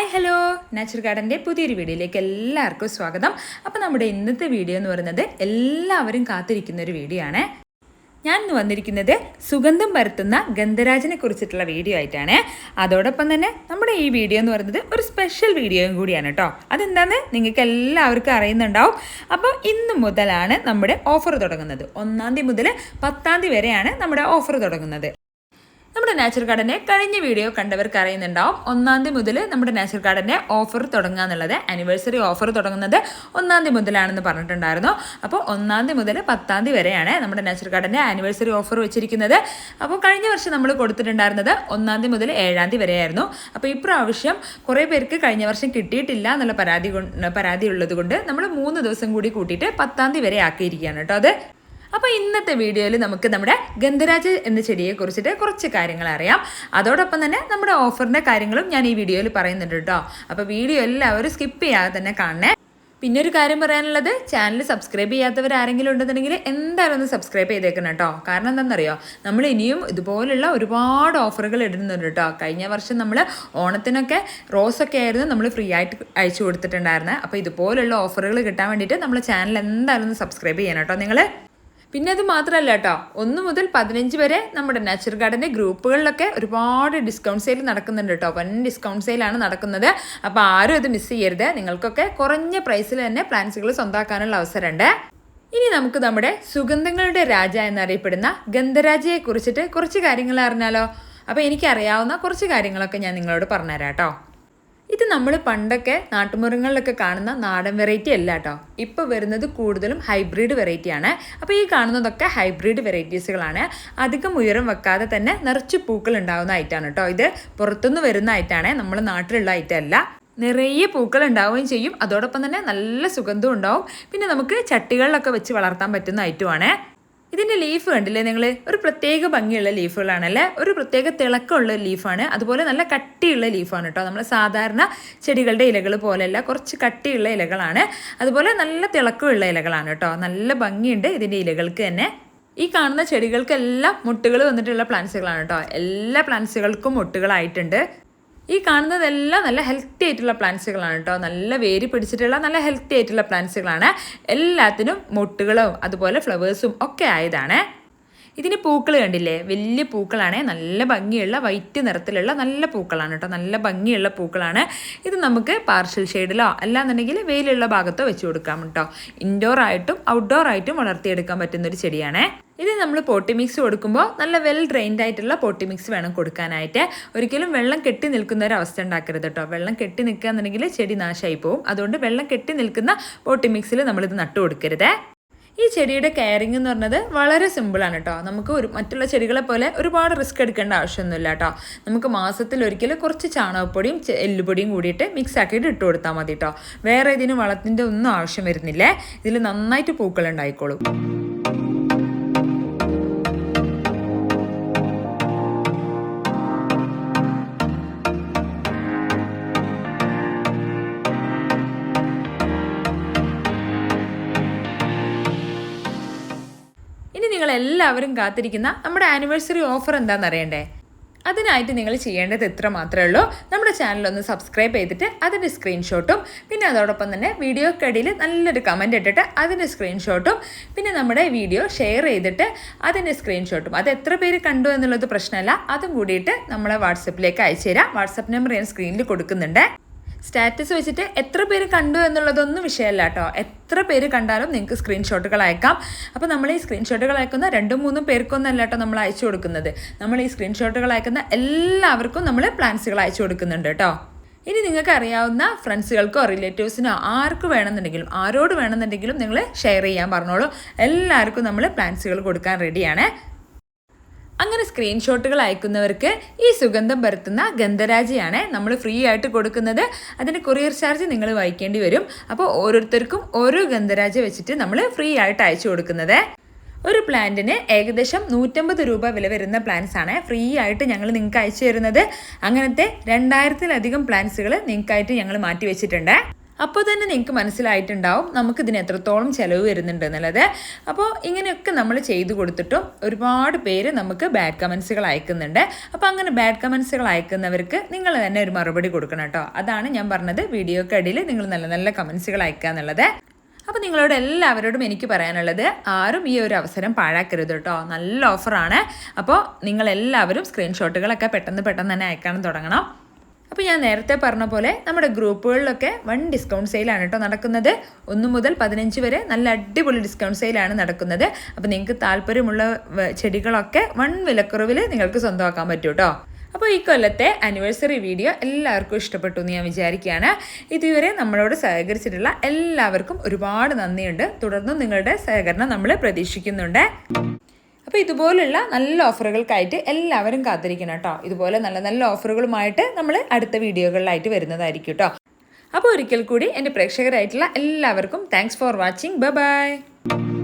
Hi hello natural ഗാർഡന്റെ പുതിയൊരു വീഡിയോയിലേക്ക് എല്ലാവർക്കും സ്വാഗതം. അപ്പോൾ നമ്മുടെ ഇന്നത്തെ വീഡിയോ എന്ന് പറയുന്നത് എല്ലാവരും കാത്തിരിക്കുന്ന ഒരു വീഡിയോ ആണ്. ഞാൻ ഇന്ന് വന്നിരിക്കുന്നത് സുഗന്ധം പരത്തുന്ന ഗന്ധരാജനെ കുറിച്ചിട്ടുള്ള വീഡിയോ ആയിട്ടാണ്. അതോടൊപ്പം തന്നെ നമ്മുടെ ഈ വീഡിയോ എന്ന് പറയുന്നത് ഒരു സ്പെഷ്യൽ വീഡിയോയും കൂടിയാണ് കേട്ടോ. അതെന്താന്ന് നിങ്ങൾക്ക് എല്ലാവർക്കും അറിയുന്നുണ്ടാവും. അപ്പോൾ ഇന്ന് മുതലാണ് നമ്മുടെ ഓഫർ തുടങ്ങുന്നത്. ഒന്നാം തീയതി മുതൽ പത്താം തീയതി വരെയാണ് നമ്മുടെ ഓഫർ തുടങ്ങുന്നത്. നമ്മുടെ നാച്ചുറൽ ഗാർഡനെ കഴിഞ്ഞ വീഡിയോ കണ്ടവർക്ക് അറിയുന്നുണ്ടാവും. ഒന്നാം തീയതി മുതൽ നമ്മുടെ നാച്ചുറൽ ഗാർഡന്റെ ഓഫർ തുടങ്ങുക എന്നുള്ളത് ആനിവേഴ്സറി ഓഫർ തുടങ്ങുന്നത് ഒന്നാം തീയതി മുതലാണെന്ന് പറഞ്ഞിട്ടുണ്ടായിരുന്നു. അപ്പോൾ ഒന്നാം തീയതി മുതൽ പത്താം തീയതി വരെയാണ് നമ്മുടെ നാച്ചുറൽ ഗാർഡന്റെ ആനിവേഴ്സറി ഓഫർ വെച്ചിരിക്കുന്നത്. അപ്പോൾ കഴിഞ്ഞ വർഷം നമ്മൾ കൊടുത്തിട്ടുണ്ടായിരുന്നത് ഒന്നാം തീയതി മുതൽ ഏഴാം തീയതി വരെയായിരുന്നു. അപ്പോൾ ഇപ്രാവശ്യം കുറേ പേർക്ക് കഴിഞ്ഞ വർഷം കിട്ടിയിട്ടില്ല എന്നുള്ള പരാതി പരാതി ഉള്ളത് കൊണ്ട് നമ്മൾ മൂന്ന് ദിവസം കൂടി കൂട്ടിയിട്ട് പത്താം തീയതി വരെ ആക്കിയിരിക്കുകയാണ് കേട്ടോ അത്. അപ്പോൾ ഇന്നത്തെ വീഡിയോയിൽ നമുക്ക് നമ്മുടെ ഗന്ധരാജ് എന്ന ചെടിയെ കുറിച്ചിട്ട് കുറച്ച് കാര്യങ്ങൾ അറിയാം. അതോടൊപ്പം തന്നെ നമ്മുടെ ഓഫറിന്റെ കാര്യങ്ങളും ഞാൻ ഈ വീഡിയോയിൽ പറയുന്നുണ്ട് കേട്ടോ. അപ്പോൾ വീഡിയോ എല്ലാവരും സ്കിപ്പ് ചെയ്യാതെ തന്നെ കാണണേ. പിന്നെ ഒരു കാര്യം പറയാനുള്ളത് ചാനൽ സബ്സ്ക്രൈബ് ചെയ്യാത്തവർ ആരെങ്കിലും ഉണ്ടെന്നുണ്ടെങ്കിൽ എന്തായാലും ഒന്ന് സബ്സ്ക്രൈബ് ചെയ്തേക്കണം കേട്ടോ. കാരണം എന്താണെന്നറിയോ? നമ്മൾ ഇനിയും ഇതുപോലുള്ള ഒരുപാട് ഓഫറുകൾ ഇടുന്നുണ്ട് കേട്ടോ. കഴിഞ്ഞ വർഷം നമ്മൾ ഓണത്തിനൊക്കെ റോസൊക്കെ ആയിരുന്നു നമ്മൾ ഫ്രീ ആയിട്ട് അയച്ചു കൊടുത്തിട്ടുണ്ടായിരുന്നത് അപ്പോൾ ഇതുപോലുള്ള ഓഫറുകൾ കിട്ടാൻ വേണ്ടിയിട്ട് നമ്മൾ ചാനൽ എന്തായാലും ഒന്ന് സബ്സ്ക്രൈബ് ചെയ്യണം കേട്ടോ നിങ്ങൾ പിന്നെ അത് മാത്രമല്ല കേട്ടോ ഒന്ന് മുതൽ പതിനഞ്ച് വരെ നമ്മുടെ നാച്ചുറൽ ഗാർഡന്റെ ഗ്രൂപ്പുകളിലൊക്കെ ഒരുപാട് ഡിസ്കൗണ്ട് സെയിൽ നടക്കുന്നുണ്ട് കേട്ടോ വൻ ഡിസ്കൗണ്ട് സെയിലാണ് നടക്കുന്നത്. അപ്പോൾ ആരും ഇത് മിസ് ചെയ്യരുത്. നിങ്ങൾക്കൊക്കെ കുറഞ്ഞ പ്രൈസിൽ തന്നെ പ്ലാന്റ്സുകൾ സ്വന്തമാക്കാനുള്ള അവസരമുണ്ട്. ഇനി നമുക്ക് നമ്മുടെ സുഗന്ധങ്ങളുടെ രാജ എന്നറിയപ്പെടുന്ന ഗന്ധരാജയെ കുറിച്ചിട്ട് കുറച്ച് കാര്യങ്ങൾ അറിഞ്ഞാലോ? അപ്പോൾ എനിക്കറിയാവുന്ന കുറച്ച് കാര്യങ്ങളൊക്കെ ഞാൻ നിങ്ങളോട് പറഞ്ഞുതരാം കേട്ടോ ഇത് നമ്മൾ പണ്ടൊക്കെ നാട്ടുമുറങ്ങളിലൊക്കെ കാണുന്ന നാടൻ വെറൈറ്റി അല്ല കേട്ടോ ഇപ്പോൾ വരുന്നത് കൂടുതലും ഹൈബ്രിഡ് വെറൈറ്റിയാണ് അപ്പോൾ ഈ കാണുന്നതൊക്കെ ഹൈബ്രിഡ് വെറൈറ്റീസുകളാണ് അധികം ഉയരം വെക്കാതെ തന്നെ നിറച്ച് പൂക്കൾ ഉണ്ടാകുന്ന ഐറ്റാണ് കേട്ടോ ഇത്. പുറത്തുനിന്ന് വരുന്ന ഐറ്റാണ് നമ്മൾ നാട്ടിലുള്ള ഐറ്റം അല്ല. നിറയെ പൂക്കൾ ഉണ്ടാവുകയും ചെയ്യും. അതോടൊപ്പം തന്നെ നല്ല സുഗന്ധവും ഉണ്ടാവും. പിന്നെ നമുക്ക് ചട്ടികളിലൊക്കെ വെച്ച് വളർത്താൻ പറ്റുന്ന ഐറ്റമാണ് ഇതിന്റെ ലീഫ് കണ്ടില്ലേ നിങ്ങൾ ഒരു പ്രത്യേക ഭംഗിയുള്ള ലീഫുകളാണല്ലേ ഒരു പ്രത്യേക തിളക്കമുള്ള ലീഫാണ് അതുപോലെ നല്ല കട്ടിയുള്ള ലീഫാണ് കേട്ടോ. നമ്മൾ സാധാരണ ചെടികളുടെ ഇലകൾ പോലെയല്ല കുറച്ച് കട്ടിയുള്ള ഇലകളാണ്. അതുപോലെ നല്ല തിളക്കമുള്ള ഇലകളാണ് കേട്ടോ. നല്ല ഭംഗിയുണ്ട് ഇതിന്റെ ഇലകൾക്ക് തന്നെ. ഈ കാണുന്ന ചെടികൾക്കെല്ലാം മുട്ടുകൾ വന്നിട്ടുള്ള പ്ലാന്റ്സുകളാണ് കേട്ടോ. എല്ലാ പ്ലാന്റ്സുകൾക്കും മുട്ടുകളായിട്ടുണ്ട്. ഈ കാണുന്നതെല്ലാം നല്ല ഹെൽത്തി ആയിട്ടുള്ള പ്ലാന്റ്സുകളാണ് കേട്ടോ നല്ല വേര് പിടിച്ചിട്ടുള്ള നല്ല ഹെൽത്തി ആയിട്ടുള്ള പ്ലാന്റ്സുകളാണ് എല്ലാത്തിനും മൊട്ടുകളും അതുപോലെ ഫ്ലവേഴ്സും ഒക്കെ ആയതാണ്. ഇതിന് പൂക്കൾ കണ്ടില്ലേ? വലിയ പൂക്കളാണ്. നല്ല ഭംഗിയുള്ള വൈറ്റ് നിറത്തിലുള്ള നല്ല പൂക്കളാണ് കേട്ടോ നല്ല ഭംഗിയുള്ള പൂക്കളാണ്. ഇത് നമുക്ക് പാർഷ്യൽ ഷെയ്ഡിലോ അല്ലാന്നുണ്ടെങ്കിൽ വെയിലുള്ള ഭാഗത്തോ വെച്ച് കൊടുക്കാം കേട്ടോ ഇൻഡോർ ആയിട്ടും ഔട്ട്ഡോർ ആയിട്ടും വളർത്തിയെടുക്കാൻ പറ്റുന്ന ഒരു ചെടിയാണ്. ഇത് നമ്മൾ പോട്ടി മിക്സ് കൊടുക്കുമ്പോൾ നല്ല വെൽ ഡ്രെയിൻഡ് ആയിട്ടുള്ള പോട്ടി മിക്സ് വേണം കൊടുക്കാനായിട്ട്. ഒരിക്കലും വെള്ളം കെട്ടി നിൽക്കുന്ന ഒരു അവസ്ഥ ഉണ്ടാക്കരുത് കേട്ടോ. വെള്ളം കെട്ടി നിൽക്കുക എന്നുണ്ടെങ്കിൽ ചെടി നാശമായി പോകും അതുകൊണ്ട് വെള്ളം കെട്ടി നിൽക്കുന്ന പോട്ടി മിക്സിൽ നമ്മളിത് നട്ടു കൊടുക്കരുത്. ഈ ചെടിയുടെ കെയറിംഗ് എന്ന് പറഞ്ഞത് വളരെ സിമ്പിളാണ് കേട്ടോ. നമുക്ക് ഒരു മറ്റുള്ള ചെടികളെ പോലെ ഒരുപാട് റിസ്ക് എടുക്കേണ്ട ആവശ്യമൊന്നുമില്ല കേട്ടോ. നമുക്ക് മാസത്തിൽ ഒരിക്കൽ കുറച്ച് ചാണകപ്പൊടിയും എല്ലുപൊടിയും കൂടിയിട്ട് മിക്സ് ആക്കിയിട്ട് ഇട്ട് കൊടുത്താൽ മതി കേട്ടോ. വേറെ ഇതിന് വളത്തിന്റെ ഒന്നും ആവശ്യം വരുന്നില്ലേ. ഇതിൽ നന്നായിട്ട് പൂക്കൾ ഉണ്ടായിക്കോളും. എല്ലാവരും കാത്തിരിക്കുന്ന നമ്മുടെ ആനിവേഴ്സറി ഓഫർ എന്താണെന്ന് അറിയണ്ടേ? അതിനായിട്ട് നിങ്ങൾ ചെയ്യേണ്ടത് ഇത്ര മാത്രമേ ഉള്ളൂ. നമ്മുടെ ചാനൽ ഒന്ന് സബ്സ്ക്രൈബ് ചെയ്തിട്ട് അതിന്റെ സ്ക്രീൻഷോട്ടും പിന്നെ അതോടൊപ്പം തന്നെ വീഡിയോക്കടിയിൽ നല്ലൊരു കമന്റ് ഇട്ടിട്ട് അതിന്റെ സ്ക്രീൻഷോട്ടും പിന്നെ നമ്മുടെ വീഡിയോ ഷെയർ ചെയ്തിട്ട് അതിന്റെ സ്ക്രീൻഷോട്ടും അത് എത്ര പേര് കണ്ടു എന്നുള്ളത് പ്രശ്നമല്ല. അതും കൂടിയിട്ട് നമ്മളെ വാട്സപ്പിലേക്ക് അയച്ചു തരാം വാട്സപ്പ് നമ്പർ ഞാൻ സ്ക്രീനിൽ കൊടുക്കുന്നുണ്ട്. സ്റ്റാറ്റസ് വെച്ചിട്ട് എത്ര പേര് കണ്ടു എന്നുള്ളതൊന്നും വിഷയമല്ല കേട്ടോ എത്ര പേര് കണ്ടാലും നിങ്ങൾക്ക് സ്ക്രീൻഷോട്ടുകൾ അയക്കാം. അപ്പോൾ നമ്മൾ ഈ സ്ക്രീൻഷോട്ടുകൾ അയക്കുന്ന രണ്ടും മൂന്നും പേർക്കൊന്നല്ല കേട്ടോ നമ്മൾ അയച്ചു കൊടുക്കുന്നത്. നമ്മൾ ഈ സ്ക്രീൻഷോട്ടുകൾ അയക്കുന്ന എല്ലാവർക്കും നമ്മൾ പ്ലാൻസുകൾ അയച്ചു കൊടുക്കുന്നുണ്ട് കേട്ടോ ഇനി നിങ്ങൾക്ക് അറിയാവുന്ന ഫ്രണ്ട്സുകൾക്കോ റിലേറ്റീവ്സിനോ ആർക്ക് വേണമെന്നുണ്ടെങ്കിലും ആരോട് വേണമെന്നുണ്ടെങ്കിലും നിങ്ങൾ ഷെയർ ചെയ്യാൻ പറഞ്ഞോളൂ. എല്ലാവർക്കും നമ്മൾ പ്ലാൻസുകൾ കൊടുക്കാൻ റെഡിയാണ് അങ്ങനെ സ്ക്രീൻഷോട്ടുകൾ അയക്കുന്നവർക്ക് ഈ സുഗന്ധം പരത്തുന്ന ഗന്ധരാജയാണ് നമ്മൾ ഫ്രീ ആയിട്ട് കൊടുക്കുന്നത്. അതിന് കൊറിയർ ചാർജ് നിങ്ങൾ വഹിക്കേണ്ടി വരും. അപ്പോൾ ഓരോരുത്തർക്കും ഓരോ ഗന്ധരാജ വെച്ചിട്ട് നമ്മൾ ഫ്രീ ആയിട്ട് അയച്ചു കൊടുക്കുന്നത്. ഒരു പ്ലാന്റിന് ഏകദേശം നൂറ്റമ്പത് രൂപ വില വരുന്ന പ്ലാന്റ്സ് ആണ് ഫ്രീ ആയിട്ട് ഞങ്ങൾ നിങ്ങൾക്ക് അയച്ചു തരുന്നത്. അങ്ങനത്തെ രണ്ടായിരത്തിലധികം പ്ലാന്റ്സുകൾ നിങ്ങൾക്കായിട്ട് ഞങ്ങൾ മാറ്റി വെച്ചിട്ടുണ്ട്. അപ്പോൾ തന്നെ നിങ്ങൾക്ക് മനസ്സിലായിട്ടുണ്ടാവും നമുക്കിതിന് എത്രത്തോളം ചിലവ് വരുന്നുണ്ട് എന്നുള്ളത്. അപ്പോൾ ഇങ്ങനെയൊക്കെ നമ്മൾ ചെയ്തു കൊടുത്തിട്ടും ഒരുപാട് പേര് നമുക്ക് ബാഡ് കമൻസുകൾ അയക്കുന്നുണ്ട്. അപ്പോൾ അങ്ങനെ ബാഡ് കമൻസുകൾ അയക്കുന്നവർക്ക് നിങ്ങൾ തന്നെ ഒരു മറുപടി കൊടുക്കണം കേട്ടോ. അതാണ് ഞാൻ പറഞ്ഞത് വീഡിയോക്കടിയിൽ നിങ്ങൾ നല്ല നല്ല കമൻസുകൾ അയക്കുക എന്നുള്ളത്. അപ്പോൾ നിങ്ങളോട് എല്ലാവരോടും എനിക്ക് പറയാനുള്ളത് ആരും ഈ ഒരു അവസരം പാഴാക്കരുത് കേട്ടോ. നല്ല ഓഫറാണ് അപ്പോൾ നിങ്ങളെല്ലാവരും സ്ക്രീൻഷോട്ടുകളൊക്കെ പെട്ടെന്ന് പെട്ടെന്ന് തന്നെ അയക്കാൻ തുടങ്ങണം. അപ്പോൾ ഞാൻ നേരത്തെ പറഞ്ഞ പോലെ നമ്മുടെ ഗ്രൂപ്പുകളിലൊക്കെ വൺ ഡിസ്കൗണ്ട് സെയിലാണ് കേട്ടോ നടക്കുന്നത്. ഒന്ന് മുതൽ പതിനഞ്ച് വരെ നല്ല അടിപൊളി ഡിസ്കൗണ്ട് സെയിലാണ് നടക്കുന്നത്. അപ്പോൾ നിങ്ങൾക്ക് താല്പര്യമുള്ള ചെടികളൊക്കെ വൺ വിലക്കുറവിൽ നിങ്ങൾക്ക് സ്വന്തമാക്കാൻ പറ്റും കേട്ടോ. അപ്പോൾ ഈ കൊല്ലത്തെ ആനിവേഴ്സറി വീഡിയോ എല്ലാവർക്കും ഇഷ്ടപ്പെട്ടു എന്ന് ഞാൻ വിചാരിക്കുകയാണ്. ഇതുവരെ നമ്മളോട് സഹകരിച്ചിട്ടുള്ള എല്ലാവർക്കും ഒരുപാട് നന്ദിയുണ്ട്. തുടർന്നും നിങ്ങളുടെ സഹകരണം നമ്മൾ പ്രതീക്ഷിക്കുന്നുണ്ട്. അപ്പോൾ ഇതുപോലുള്ള നല്ല ഓഫറുകൾക്കായിട്ട് എല്ലാവരും കാത്തിരിക്കണം കേട്ടോ. ഇതുപോലെ നല്ല നല്ല ഓഫറുകളുമായിട്ട് നമ്മൾ അടുത്ത വീഡിയോകളിലായിട്ട് വരുന്നതായിരിക്കും കേട്ടോ. അപ്പോൾ ഒരിക്കൽ കൂടി എന്റെ പ്രേക്ഷകരായിട്ടുള്ള എല്ലാവർക്കും thanks for watching bye bye